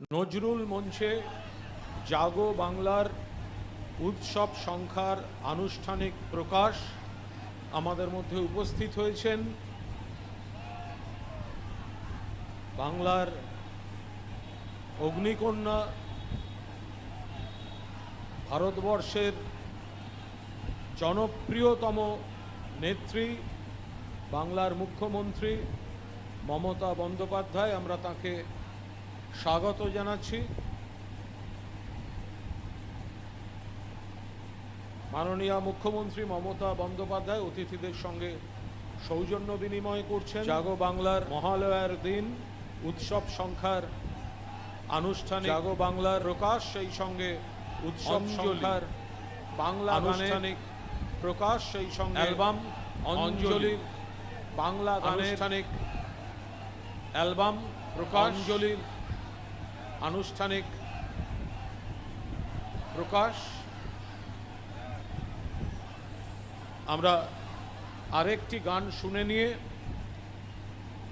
নজরুল মঞ্চে জাগো বাংলার উৎসব সংখ্যার আনুষ্ঠানিক প্রকাশ আমাদের মধ্যে উপস্থিত হয়েছেন বাংলার অগ্নিকন্যা ভারতবর্ষের জনপ্রিয়তম নেত্রী, বাংলার মুখ্যমন্ত্রী মমতা বন্দ্যোপাধ্যায়। আমরা তাকে স্বাগত জানাচ্ছি। মাননীয় মুখ্যমন্ত্রী মমতা বন্দ্যোপাধ্যায় অতিথিদের সঙ্গে সৌজন্য বিনিময় করছেন। জাগো বাংলার মহালয়ার দিন উৎসব সংখ্যার আনুষ্ঠানিক জাগো বাংলার প্রকাশ সেই সঙ্গে উৎসব সংখ্যার বাংলা আনুষ্ঠানিক প্রকাশ সেই সঙ্গে অ্যালবাম অঞ্জলির বাংলা আনুষ্ঠানিক অ্যালবাম প্রকাশ অঞ্জলির আনুষ্ঠানিক প্রকাশ। আমরা আরেকটি গান শুনে নিয়ে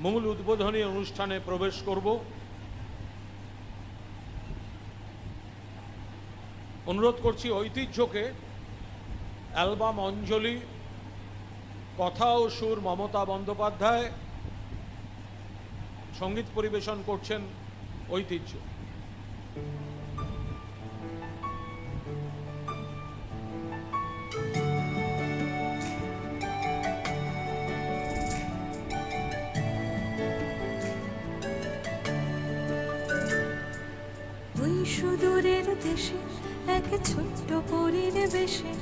মূল উদ্বোধনী অনুষ্ঠানে প্রবেশ করব। অনুরোধ করছি ঐতিহ্যকে, অ্যালবাম অঞ্জলি, কথা ও সুর মমতা বন্দ্যোপাধ্যায়, সংগীত পরিবেশন করছেন ঐতিহ্য। সুদূরের দেশে, এক ছোট্ট পরীর বেশে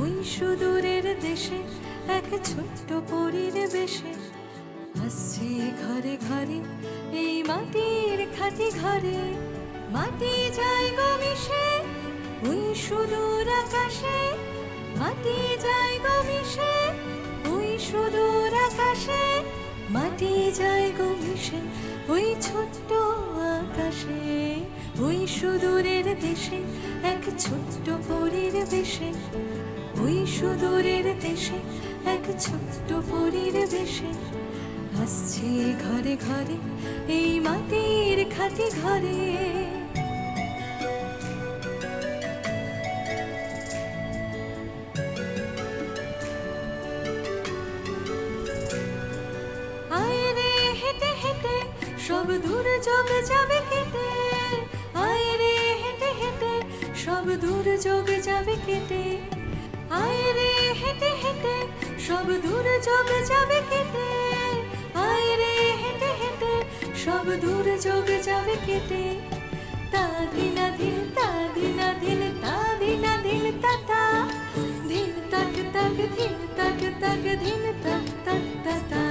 ওই সুদূরের দেশে, এক ছোট্ট পরীর বেশে আসছে ঘরে ঘরে এই মাটির খাটি ঘরে মাটি যায় গো মিশে, ওই সুদূর আকাশে মাটি যায় গো মিশে, ওই সুদূর আকাশে মাটি যায় গো মিশে, ওই ছোট্ট আকাশে, ওই সুদূরের দেশে, এক ছোট্ট পরীর বেশে ওই সুদূরের দেশে, এক ছোট্ট পরীর বেশে আসছে ঘরে ঘরে, এই মাটির খাটি ঘরে। সব দূর যোগ যাবে কেটে। আয় রে হেঁটে হেঁটে, সব দূর যোগ যাবে কেটে। আয় রে হেঁটে হেঁটে, সব দূর যোগ যাবে কেটে। সব দূর যোগ যাবে কেটে। তা ধিনা ধিন, তা ধিনা ধিন, তা ধিনা ধিন, তা তা। ধিন তাক তাক, ধিন তাক তাক, ধিন তাক তাক, তা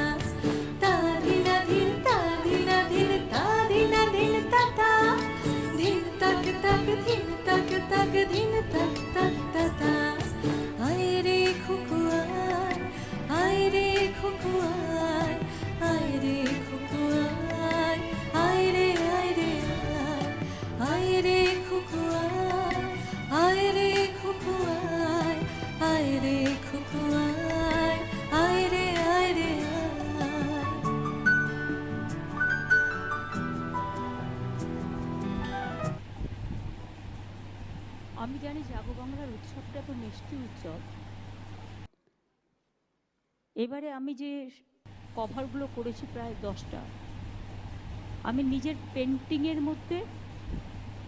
মিষ্টি উৎসব। এবারে আমি যে কভারগুলো করেছি প্রায় দশটা, আমি নিজের পেন্টিংয়ের মধ্যে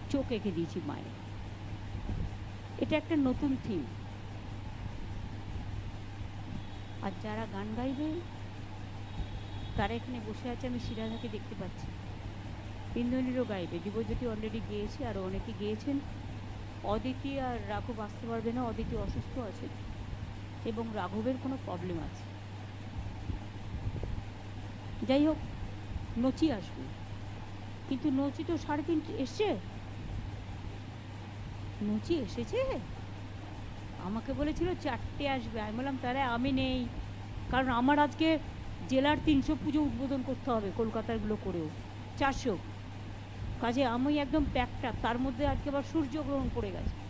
চোখ এঁকে দিয়েছি মায়ের। এটা একটা নতুন থিম আর যারা গান গাইবে, তারা এখানে বসে আছে, আমি সিরাজাকে দেখতে পাচ্ছি। ইন্দ্রনীরও গাইবে। দিবজ্যোতি অলরেডি গিয়েছে, আরও অনেকে গিয়েছেন। অদিতি আর রাঘব আসতে পারবে না, অদিতি অসুস্থ আছে এবং রাঘবের কোনো প্রবলেম আছে। যাই হোক, নচি আসবে। কিন্তু নচি তো সাড়ে তিনটে এসছে? নচি এসেছে? আমাকে বলেছিল চারটে আসবে। আমি বললাম, তাহলে আমি নেই। কারণ আমার আজকে জেলার তিনশো পুজো উদ্বোধন করতে হবে কলকাতারগুলো করেও। চারশো কাজে আমি একদম প্যাকটা তার মধ্যে আজকে আবার সূর্যগ্রহণ পড়ে গেছে।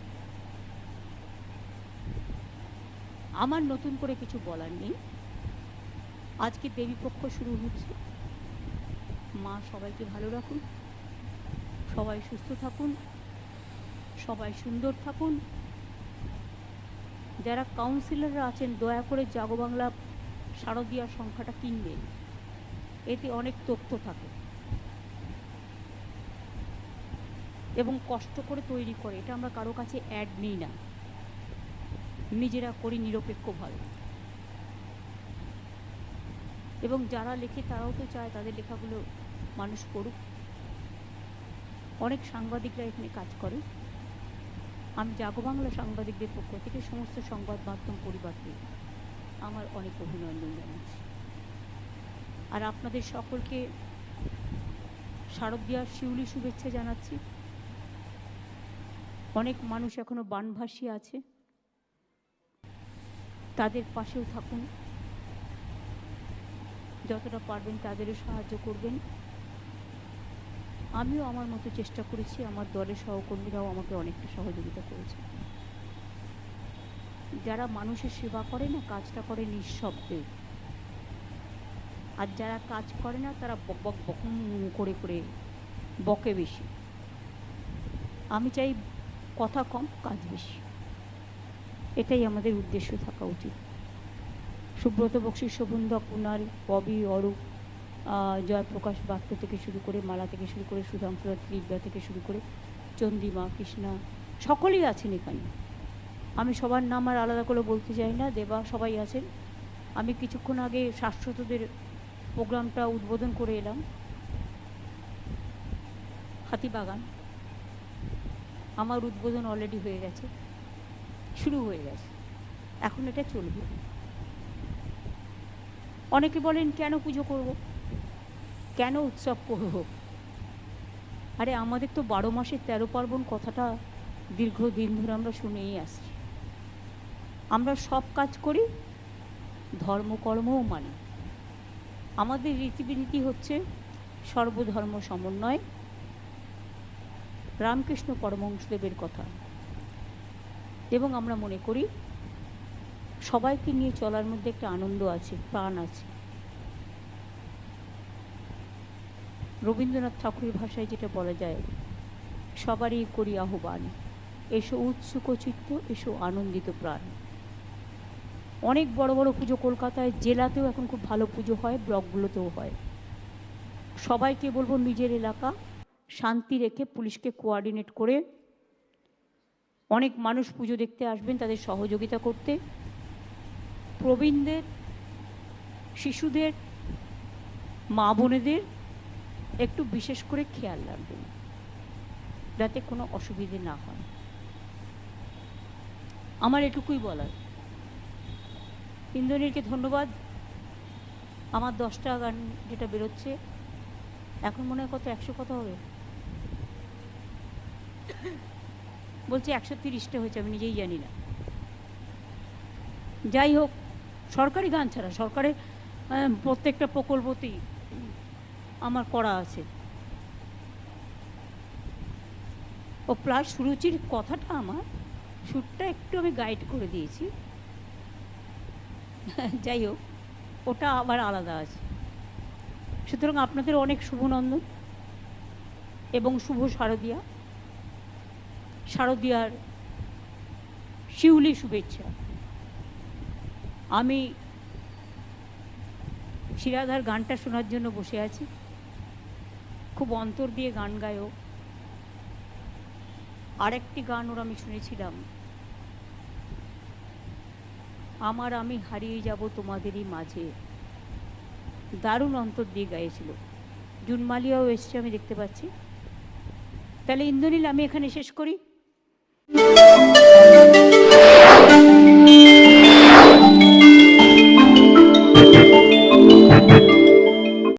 আমার নতুন করে কিছু বলার নেই। আজকে দেবীপক্ষ শুরু হচ্ছে। মা সবাইকে ভালো রাখুন। সবাই সুস্থ থাকুন। সবাই সুন্দর থাকুন। যারা কাউন্সিলররা আছেন, দয়া করে জাগো বাংলা শারদীয়ার সংখ্যাটা কিনবেন। এতে অনেক তথ্য থাকে। এবং কষ্ট করে তৈরি করে, এটা আমরা কারও কাছে অ্যাড নিই না। নিজেরা করি নিরপেক্ষভাবে এবং যারা লেখে তারাও তো চায় তাদের লেখাগুলো মানুষ পড়ুক। অনেক সাংবাদিকরা এখানে কাজ করে। আমি জাগো বাংলা সাংবাদিকদের পক্ষ থেকে সমস্ত সংবাদ মাধ্যম পরিবারকে আমার অনেক অভিনন্দন জানাচ্ছি। আর আপনাদের সকলকে শারদীয়ার শিউলি শুভেচ্ছা জানাচ্ছি। অনেক মানুষ এখনও বানভাসী আছে। তাদের পাশেও থাকুন। যতটা পারবেন তাদেরও সাহায্য করবেন। আমিও আমার মতো চেষ্টা করেছি, আমার দলের সহকর্মীরাও আমাকে অনেকটা সহযোগিতা করেছে। যারা মানুষের সেবা করে না, কাজটা করে নিঃশব্দে। আর যারা কাজ করে না, তারা বক বক বকম করে করে বকে বেশি। আমি চাই কথা কম, কাজ বেশি। এটাই আমাদের উদ্দেশ্য থাকা উচিত। সুব্রত বক্সী শোভন্দা কুনাল, ববি, অরূপ জয়প্রকাশ বাক্য থেকে শুরু করে, মালা থেকে শুরু করে সুধাংশু দিব্যা থেকে শুরু করে, চন্দ্রিমা, কৃষ্ণা, সকলেই আছেন এখানে। আমি সবার নাম আর আলাদা করে বলতে চাই না, দেবা সবাই আছেন। আমি কিছুক্ষণ আগে শাশ্বতদের প্রোগ্রামটা উদ্বোধন করে এলাম। হাতিবাগান। আমার উদ্বোধন অলরেডি হয়ে গেছে। শুরু হয়ে গেছে। এখন এটা চলবে। অনেকে বলেন, কেন পুজো করব? কেন উৎসব করব? আরে, আমাদের তো বারো মাসে তেরো পার্বণ কথাটা দীর্ঘদিন ধরে আমরা শুনেই আসছি। আমরা সব কাজ করি ধর্মকর্মও মানি। আমাদের রীতিবিনীতি হচ্ছে সর্বধর্ম সমন্বয়। রামকৃষ্ণ পরমহংসদেবের কথা। এবং আমরা মনে করি, সবাইকে নিয়ে চলার মধ্যে একটা আনন্দ আছে, প্রাণ আছে। রবীন্দ্রনাথ ঠাকুরের ভাষায় যেটা বলা যায়, সবারই করি আহ্বান, এসো উৎসুক চিত্ত, এসো আনন্দিত প্রাণ। অনেক বড় বড় পুজো কলকাতায়, জেলাতেও এখন খুব ভালো পুজো হয়, ব্লকগুলোতেও হয়। সবাইকে বলব, নিজের এলাকা শান্তি রেখে পুলিশকে কোয়ার্ডিনেট করে অনেক মানুষ পুজো দেখতে আসবেন তাদের সহযোগিতা করতে। প্রবীণদের, শিশুদের, মা বোনেদের একটু বিশেষ করে খেয়াল রাখবেন যাতে কোনো অসুবিধে না হয়। আমার এটুকুই বলার। ইন্দ্রনীলকে ধন্যবাদ। আমার দশটা গান যেটা বেরোচ্ছে, এখন মনে হয় কত একশো কথা হবে। বলছে একশো তিরিশটা হয়েছে, আমি নিজেই জানি না। যাই হোক, সরকারি গান ছাড়া সরকারের প্রত্যেকটা প্রকল্পতেই আমার করা আছে। ও প্লাস সুরুচির কথাটা আমার, সুরটা একটু আমি গাইড করে দিয়েছি। যাই হোক, ওটা আবার আলাদা আছে। সুতরাং আপনাদের অনেক শুভনন্দন এবং শুভ শারদিয়া। শারদিয়ার শিউলি শুভেচ্ছা। আমি শিরাধার গানটা শোনার জন্য বসে আছি। খুব অন্তর দিয়ে গান গায়ও আরেকটি গান ওর আমি শুনেছিলাম। আমার আমি হারিয়ে যাব তোমাদেরই মাঝে। দারুণ অন্তর দিয়ে গাইছিল জুনমালিয়াও এসছে, আমি দেখতে পাচ্ছি। তাহলে ইন্দ্রনীল, আমি এখানে শেষ করি।